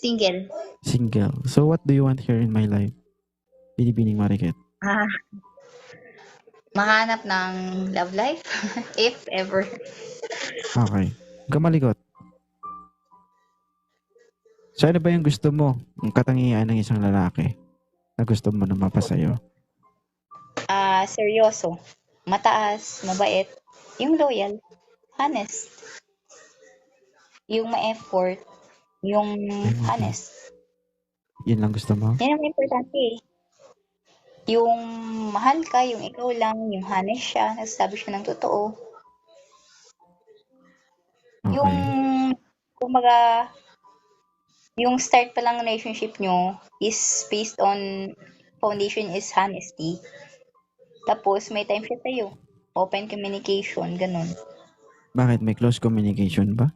Single. Single. So what do you want here in my life? Binibining Marikit. Ah. Mahanap ng love life. If ever. Okay. Huwag ka malikot. So ano ba yung gusto mo? Ang katangian ng isang lalaki na gusto mo na mapasayo? Ah, seryoso. Mataas, mabait. Yung loyal. Honest. Yung ma-effort. Yung honest. Yun lang gusto mo? Yan ang importante eh. Yung mahal ka, yung ikaw lang, yung honest siya, nagsasabi siya ng totoo. Okay. Yung, kumbaga, yung start pa lang ng relationship nyo is based on, foundation is honesty. Tapos, may time siya sa'yo. Open communication, ganun. Bakit? May close communication ba?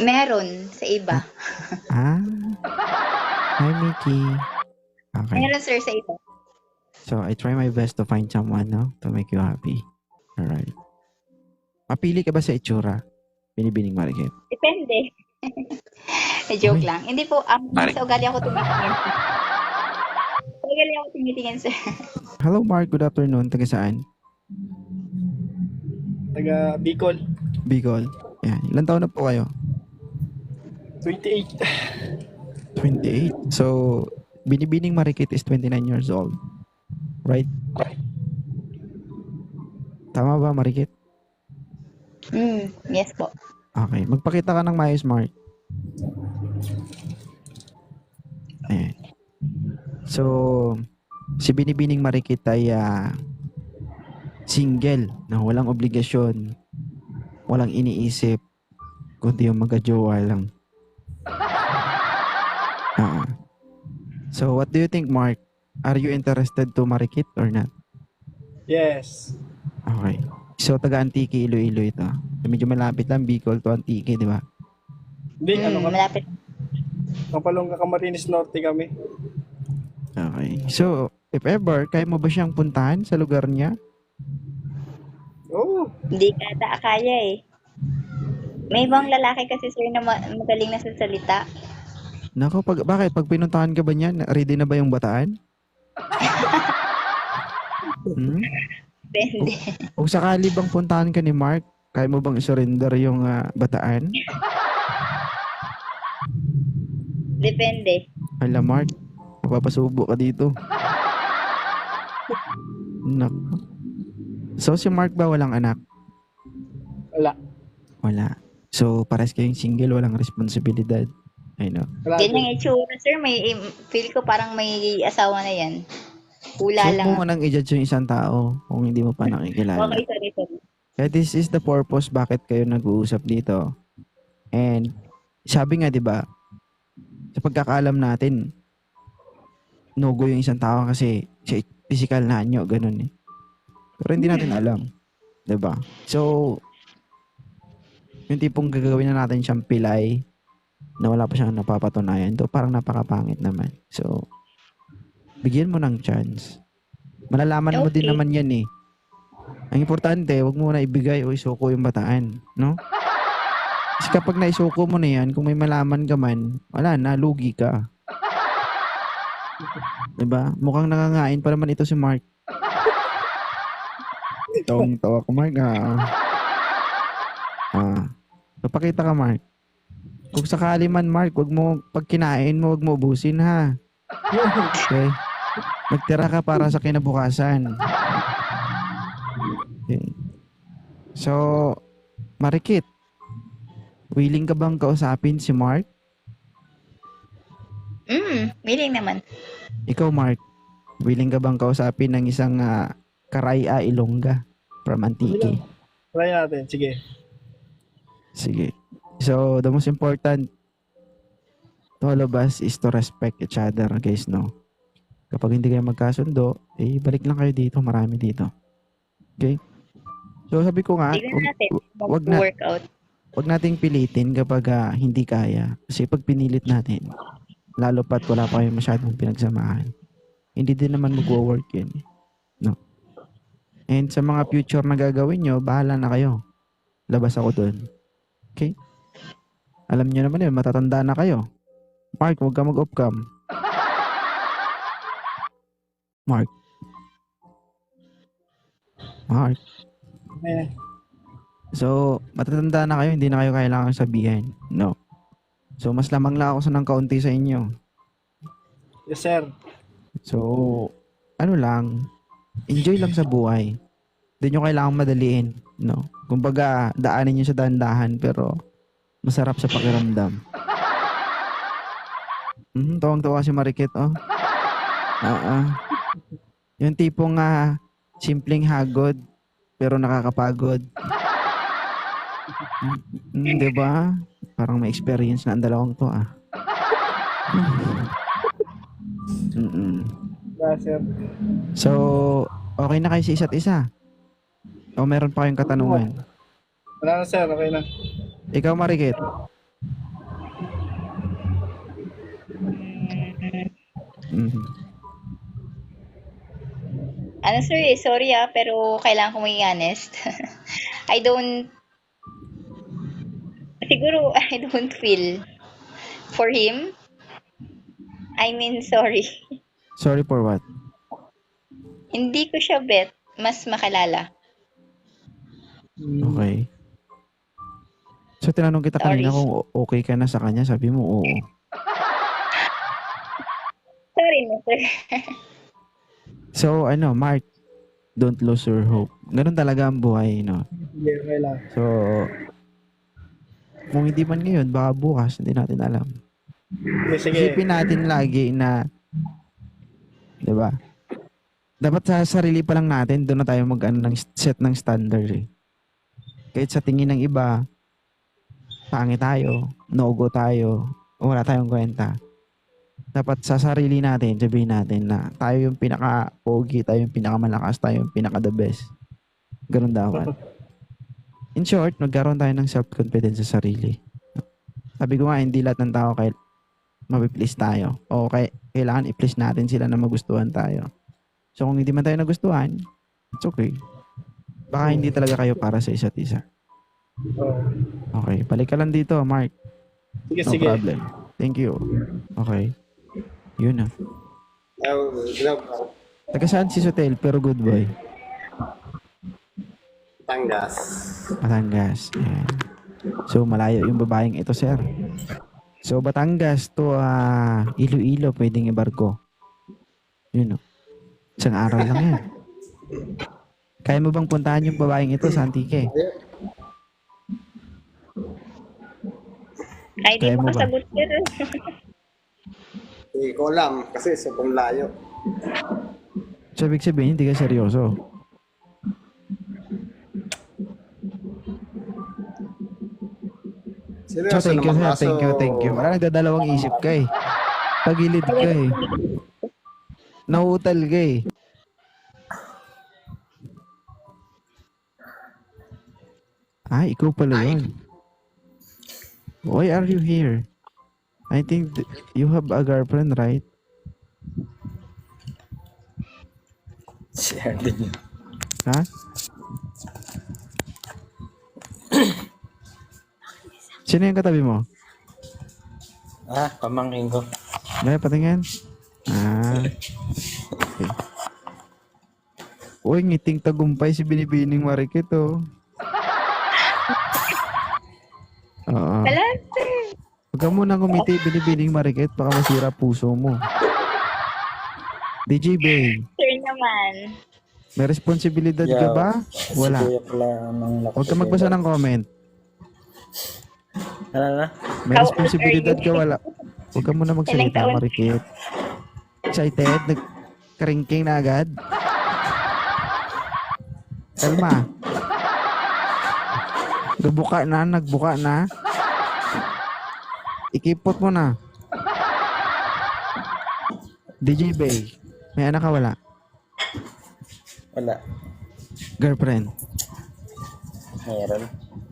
Meron sa iba. Ah. Hi, Mickey. Okay. Meron, sir, sa iba. So, I try my best to find someone, no? To make you happy. Alright. Mapili ka ba sa itsura? Binibining Marikit. Depende. joke Uy. lang. Hindi po, um, sa ugali ako tumitingin. sa ugali ako tumitingin, sir. Hello, Mark. Good afternoon. Taga saan? Taga Bicol. Bicol. Yan. Ilan taon na po kayo? 28. 28. So, Binibining Marikit is 29 years old. Right? Tama ba, Marikit? Mm, yes po. Okay. Magpakita ka ng maayos, Mark. Ayan. So, si Binibining Marikit ay ah, single na walang obligasyon, walang iniisip, kundi yung magajowa lang. Ah. so, what do you think, Mark? Are you interested to Marikit or not? Yes. Okay. So, taga Antique, Iloilo ito. Medyo malapit lang, Bicol to Antique, di ba? Hindi, Mm, ano ka, malapit. Kapalong Camarines Norte kami. Okay. So, if ever, kaya mo ba siyang puntahan sa lugar niya? Oo. Hindi ka ata kaya eh. May ibang lalaki kasi sir na ma- magaling na sa salita. Nako, pag, bakit? Pag pinuntahan ka ba niyan, ready na ba yung bataan? hmm? Depende. O sakali bang puntahan ka ni Mark, kaya mo bang surrender yung ah, bataan? Depende. Hala, Mark, mapapasubo ka dito. Nako. So, si Mark ba walang anak? Wala. Wala. So, pares kayong single, walang responsibilidad. I know. Wala. Ganyan yung itsura sir. May, feel ko parang may asawa na yan. Hula So, lang. mo nang i-judge yung isang tao kung hindi mo pa nakikilala. Okay, sorry, sorry. Kaya this is the purpose bakit kayo nag-uusap dito. And sabi nga 'di ba, sa pagkakaalam natin, no-go yung isang tao kasi sa physical na anyo, ganun eh. Pero hindi natin alam. 'di ba? So, yung tipong gagawin na natin siyang pilay na wala pa siyang napapatunayan, to parang napakapangit naman. So, bigyan mo ng chance. Malalaman mo din Okay. naman yan eh. Ang importante, wag mo na ibigay o isuko yung bataan, no? Kasi kapag naisuko mo na yan, kung may malaman ka man, wala na, lugi ka. 'Di ba? Mukhang nangangain pa naman ito si Mark. Tawang tawa ko, Mark. Ah. ah. Papakita ka, Mark. Kung sakali man, Mark, wag mo, pag kinain mo, wag mo ubusin, ha? Okay? Magtira ka para sa kinabukasan. Okay. So, Marikit, willing ka bang kausapin si Mark? Mm, willing naman. Ikaw, Mark, willing ka bang kausapin ng isang ah, Karaya Ilongga from Antique? Try natin. Sige. Sige. So, the most important to all of us is to respect each other, guys, no? Kapag hindi kayo magkasundo, eh, balik lang kayo dito. Marami dito. Okay? So, sabi ko nga, wag, wag na- Mag-workout. wag nating pilitin kapag ah, hindi kaya. Kasi pag pinilit natin, lalo pat wala pa kayong masyadong pinagsamahan, hindi din naman mag-work yun. No? And sa mga future na gagawin nyo, bahala na kayo. Labas ako dun. Okay? Alam niyo naman yun, matatanda na kayo. Mark, huwag ka mag-off cam. Mark. Mark. Eh, So, matatanda na kayo, hindi na kayo kailangan sabihin. No. So, mas lamang lang ako sa ng kaunti sa inyo. yes, sir. So, ano lang, enjoy lang sa buhay. Hindi nyo kailangan madaliin, no? Kumbaga, daanin nyo sa dahan-dahan, pero masarap sa pakiramdam. Mhm, tawang-tawa si Marikit, oh. Ah, ah. Yung tipong ah, simpleng hagod, pero nakakapagod. Mm, 'di ba? Parang may experience na ang dalawang to, ah. Sir. So, okay na kayo sa isa't isa? O meron pa kayong katanungan? Wala na, sir. Okay na. Ikaw, Marikit. Mhm. Ano sir, eh, sorry ah, pero kailangan ko maging honest. I don't, siguro I don't feel for him. I mean, sorry. Sorry for what? Hindi ko siya bet mas makalala. Okay. So, tinanong kita kanina Sorry. kung o- okay ka na sa kanya. Sabi mo, oo. Sorry sir. So, ano, Mark, don't lose your hope. Ganun talaga ang buhay, no? Sige, okay lang. So, kung hindi man ngayon, baka bukas, hindi natin alam. Sige, sige. Isipin natin lagi na, di ba? Dapat sa sarili pa lang natin, doon na tayo mag ano, ng set ng standard eh. Kahit sa tingin ng iba, pangit tayo, nogo tayo, wala tayong kwenta. Dapat sa sarili natin, sabihin natin na tayo yung pinaka-pogi, tayo yung pinaka-malakas, tayo yung pinaka-the best. Ganun dapat. In short, magkaroon tayo ng self-confidence sa sarili. Sabi ko nga, hindi lahat ng tao kay mapiplease tayo. O kay, kailangan i-please natin sila na magustuhan tayo. So kung hindi man tayo nagustuhan, it's okay. Baka hindi talaga kayo para sa isa't isa. Oh. Okay, balik ka lang dito, Mark. Sige, No sige. problem. Thank you. Okay. Yun na. Taga saan si Sotel pero good boy? Tangas. Batangas. Ayan. So malayo yung babaeng ito, sir. So Batangas to ah, Iloilo pwedeng ibarko. Yun o. Isang araw lang yan. Kaya mo bang puntahan yung babaeng ito sa Antique? Ay, di Kaya mo ba? makasagot sir. Hindi ko alam kasi sobrang layo. So, ibig sabihin, hindi ka seryoso. So, Seryoso thank you, naman sir. kaso... Thank you, thank you. Parang nagdadalawang isip ka eh. Pagilid ka eh. Nauutal ka eh. Ah, ikaw pala yun. Why are you here? I think th- you have a girlfriend, right? Din yun. Ha? Sino yung katabi mo? Ah, pamangkin ko. May patingin. Ah. Okay. Uy, ngiting tagumpay si Binibining Marikit, oh. Oo. Sir. Huwag ka muna ngumiti, Binibining Marikit. Baka masira puso mo. DJ Bay, Sir naman. may responsibilidad ka ba? Wala. Huwag ka magbasa ng comment. Ano na? May How old responsibilidad ka, wala. Huwag ka muna magsalita, taon? Marikit. Excited? Nagkaringking na agad? Kalma. Nagbuka na, nagbuka na. Ikipot mo na. DJ Bay, may anak ka wala? Wala. Girlfriend? Meron.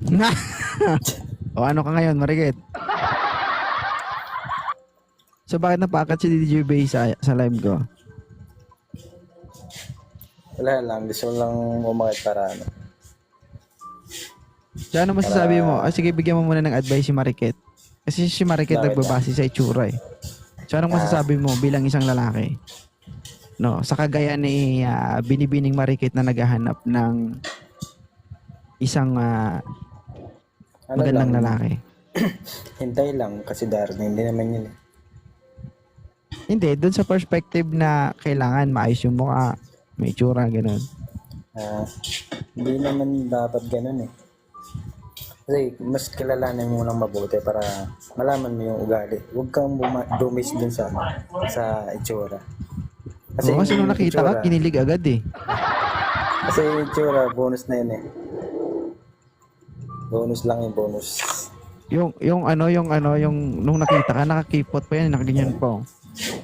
Na! o ano ka ngayon, Marikit? So bakit napakat si DJ Bay sa, sa live ko? Wala lang. Gusto lang umakit para ano. So, ano masasabi mo? Ah, sige, bigyan mo muna ng advice si Mariket. Kasi si Mariket Bakit nagbabase sa itsura eh. So, anong masasabi mo bilang isang lalaki? No, sa kagaya ni ah, binibining Mariket na naghahanap ng isang ah, Ano magandang lang, lalaki. Hintay lang kasi darating din naman yun. eh. Hindi, dun sa perspective na kailangan maayos yung mukha, may itsura, ganun. Ah, hindi naman dapat ganun eh. Kasi mas kilalanin mo lang mabuti para malaman mo yung ugali. Huwag kang buma- dumis dun sa sa itsura. Kasi, kasi nung yung nakita ka, itsura- kinilig agad eh. Kasi yung itsura, bonus na yun eh. Bonus lang yung bonus. Yung, yung ano, yung ano, yung nung nakita ka, nakakipot pa yan, nakaganyan pa. oh.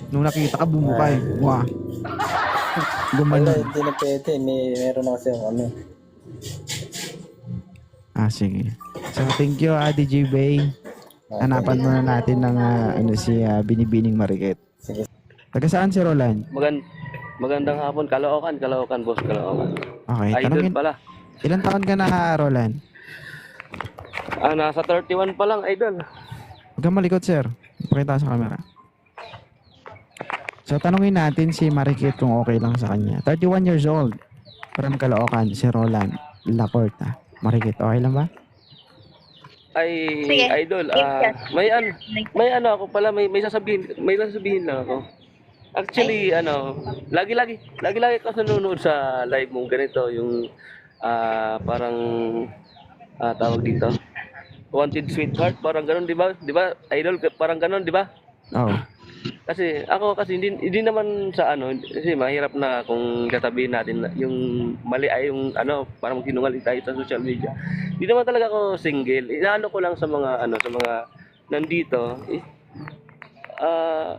Nung nakita ka, bumuka eh. Wah. Wala, Gumano. hindi na pwede. May, meron na kasi yung ano. Ah, sige. So, thank you, ah, DJ Bay. Hanapan muna natin ng ah, ano si ah, Binibining Mariket. Sige. Taga saan si Roland? Magand magandang hapon, Caloocan, Caloocan, boss, Caloocan. Okay, Idol tanongin, pala. ilan taon ka na, ah, Roland? Ah, nasa 31 pa lang, idol. Huwag kang malikot, sir. Pakita sa camera. So, tanongin natin si Marikit kung okay lang sa kanya. 31 years old. From Caloocan, si Roland Laporta. Marikit, okay lang ba? Ay, Sige. idol, ah, may ano, may ano ako pala, may may sasabihin, may sasabihin lang ako. Actually, ano, lagi-lagi, lagi-lagi ako nanonood sa live mong ganito, yung ah, parang ah, tawag dito. Wanted sweetheart, parang ganun, 'di ba? 'Di ba? Idol, parang ganun, 'di ba? Oo. Kasi ako kasi hindi, hindi naman sa ano, kasi mahirap na kung katabihin natin na yung mali ay yung ano, parang sinungaling tayo sa social media. Hindi naman talaga ako single. Inaano ko lang sa mga ano, sa mga nandito, eh, ah,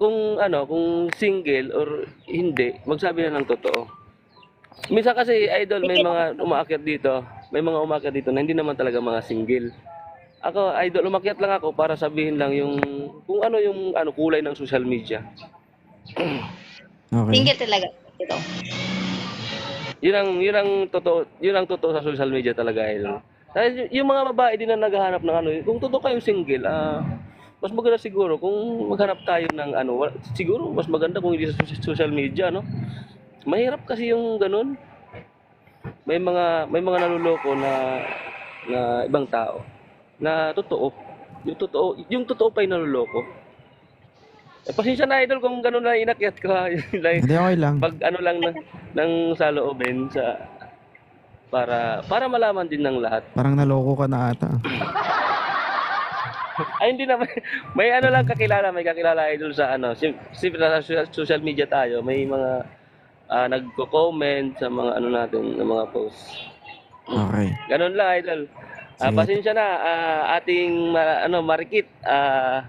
kung ano, kung single or hindi, magsabi na ng totoo. Minsan kasi idol may mga umaakyat dito, may mga umaakyat dito na hindi naman talaga mga single. Ako, idol, umakyat lang ako para sabihin lang yung kung ano yung ano kulay ng social media. Okay. Single talaga. Ito. Yun ang yun ang totoo, yun ang totoo sa social media talaga, idol. Dahil y- yung mga babae din na naghahanap ng ano, kung totoo kayong single, ah mas maganda siguro kung maghanap tayo ng ano, siguro mas maganda kung hindi sa social media, no? Mahirap kasi yung ganun. May mga may mga naluloko na na ibang tao na totoo. Yung totoo, yung totoo pa yung naluloko. Eh, pasensya na idol kung ganun na inakyat ko. ha. Yun lang- Hindi, okay lang. pag ano lang na, ng sa loobin sa para para malaman din ng lahat. Parang naloko ka na ata. Ay hindi naman may ano lang kakilala, may kakilala idol sa ano, sim, sim, sa social- social media tayo, may mga ah, nagko-comment sa mga ano natin, ng mga posts. Okay. Ganun lang idol. Sige. pasensya na ah, ating ma- ano marikit ah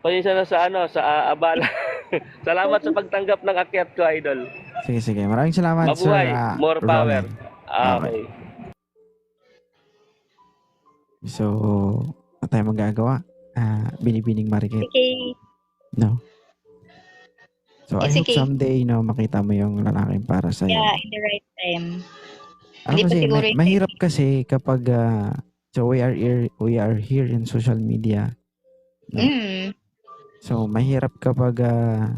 pasensya na sa ano sa ah, abala. Salamat sa pagtanggap ng akyat ko idol. Sige, sige. Maraming salamat, sir. Mabuhay, ah, more power. Ah, Okay. okay. So, ano tayo magagawa? Ah, binibining Marikit. Okay. No? So, I It's hope okay. someday, no, makita mo yung lalaking para sa'yo. Yeah, in the right time. Ano Hindi kasi, siguro ma- mahirap kasi kapag, ah, so we are here, we are here in social media. No. Mm. So, mahirap kapag, ah,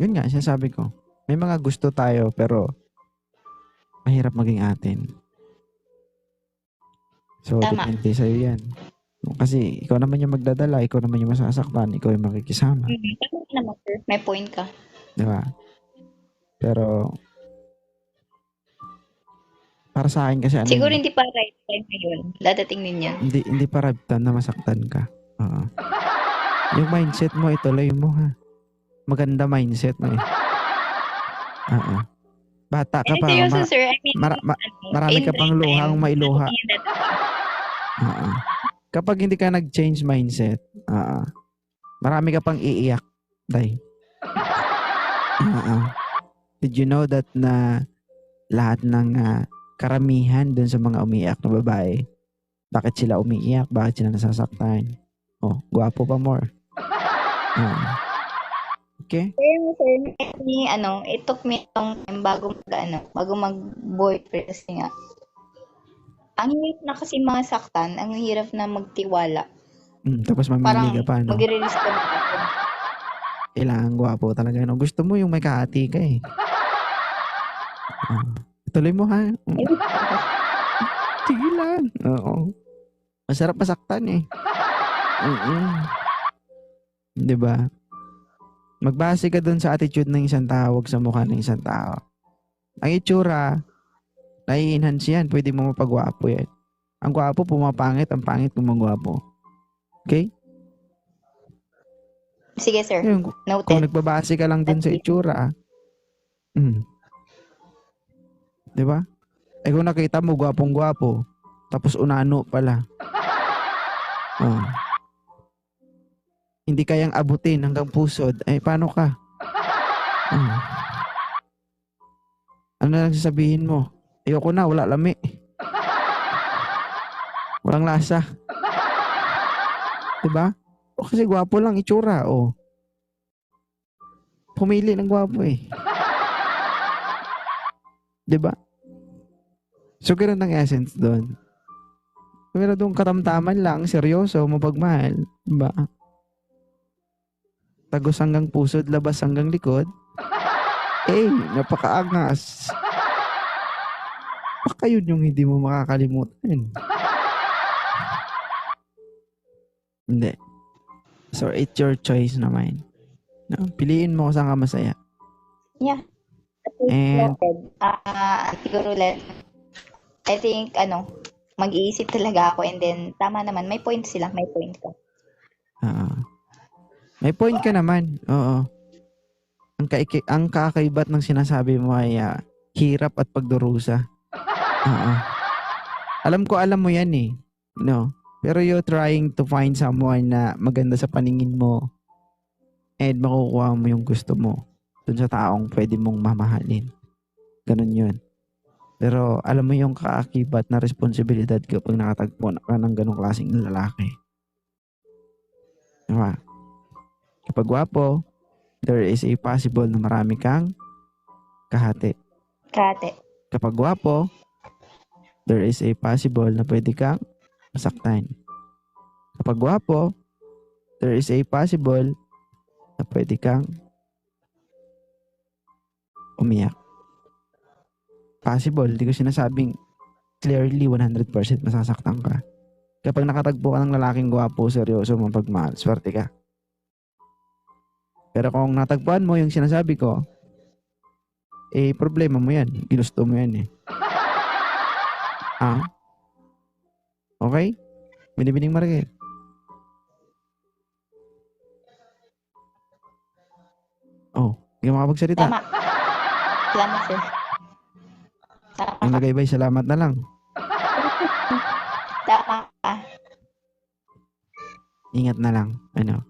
yun nga, sinasabi ko. May mga gusto tayo, pero mahirap maging atin. So, Tama. depende sa'yo yan. Kasi ikaw naman yung magdadala, ikaw naman yung masasaktan, ikaw yung makikisama. Mm. Tama ka naman, sir. May point ka. Di ba? Pero, para sa akin kasi ano, Siguro hindi pa right time ngayon. Dadating din yan. hindi, hindi pa right time na masaktan ka. Oo. Yung mindset mo, ituloy mo ha. Maganda mindset mo eh. Oo. Bata ka pa. seryoso, ma- sir. I mean, mara- ma- ano, marami ka pang luhang dadating. Oo. Kapag hindi ka nag-change mindset, oo. marami ka pang iiyak. Day. Oo. Did you know that na lahat ng ah, karamihan dun sa mga umiiyak na babae, bakit sila umiiyak? Bakit sila nasasaktan? Oh, gwapo pa more. Oo. Okay? Pero, sir, ni, ano, it took me long time bago mag, ano, bago mag-boyfriend kasi nga, Ang hirap na kasi mga saktan, ang hirap na magtiwala. Mm, tapos Parang ka pa, no? magre-release ka na. Kailangan gwapo talaga, no? Gusto mo yung may kahati ka, eh. Ah, tuloy mo, ha? Sige lang. Oo. Masarap masaktan, eh. Mm-mm. Di ba? Magbase ka dun sa attitude ng isang tao, wag sa mukha ng isang tao. Ang itsura, nai-enhance yan. Pwede mo mapagwapo yan. Ang gwapo, pumapangit. Ang pangit, gumagwapo. Okay? Sige, sir. Yun, kung Noted. nagbabase ka lang dun sa itsura, mm, di ba? Eh kung nakita mo, gwapong gwapo, tapos unano pala. Oh. Hindi kayang abutin hanggang pusod, eh paano ka? Oh. Ano lang sasabihin mo? Ayoko na, wala lami. Walang lasa. Diba? O kasi gwapo lang itsura, oh. Pumili ng gwapo eh. 'Di ba? So, ganun ang essence doon. Pero doon katamtaman lang, seryoso, mapagmahal. 'di ba? Tagos hanggang pusod, labas hanggang likod. Eh, napakaangas. Baka yun yung hindi mo makakalimutan. Hindi. So, it's your choice naman. No? Piliin mo kung saan ka masaya. Yeah. And-. Ah, siguro let I think, ano, mag-iisip talaga ako and then, tama naman, may point sila, may point ka. Oo. May point ka naman. Oo. Ang, kaiki- ang kakaibat ng sinasabi mo ay ah, hirap at pagdurusa. Oo. Alam ko, alam mo yan eh. No? Pero you're trying to find someone na maganda sa paningin mo and makukuha mo yung gusto mo dun sa taong pwede mong mamahalin. Ganun yun. Pero alam mo yung kaakibat na responsibilidad kapag nakatagpo na ka ng ganong klaseng lalaki. Diba? Kapag gwapo, there is a possible na marami kang kahati. Kate. Kapag gwapo, there is a possible na pwede kang masaktan. Kapag gwapo, there is a possible na pwede kang umiyak. Possible, hindi ko sinasabing clearly 100% masasaktan ka. Kapag nakatagpo ka ng lalaking gwapo, seryoso, mapagmahal, swerte ka. Pero kung natagpuan mo yung sinasabi ko, eh, problema mo yan. Ginusto mo yan eh. Ah? Okay? Binibining Marigel. Oh, hindi ka makapagsalita. Tama. Salamat, sir. Tama Ang nagaybay, salamat na lang. Tama ka. Ingat na lang. Ano?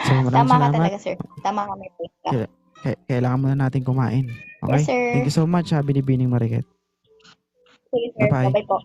So, maraming Tama ka salamat. talaga, sir. Tama ka, may point ka. K- kailangan muna natin kumain. Okay? Yes, sir. Thank you so much, ha, Binibining Mariket. Sige, sir. Bye-bye. Bye-bye po.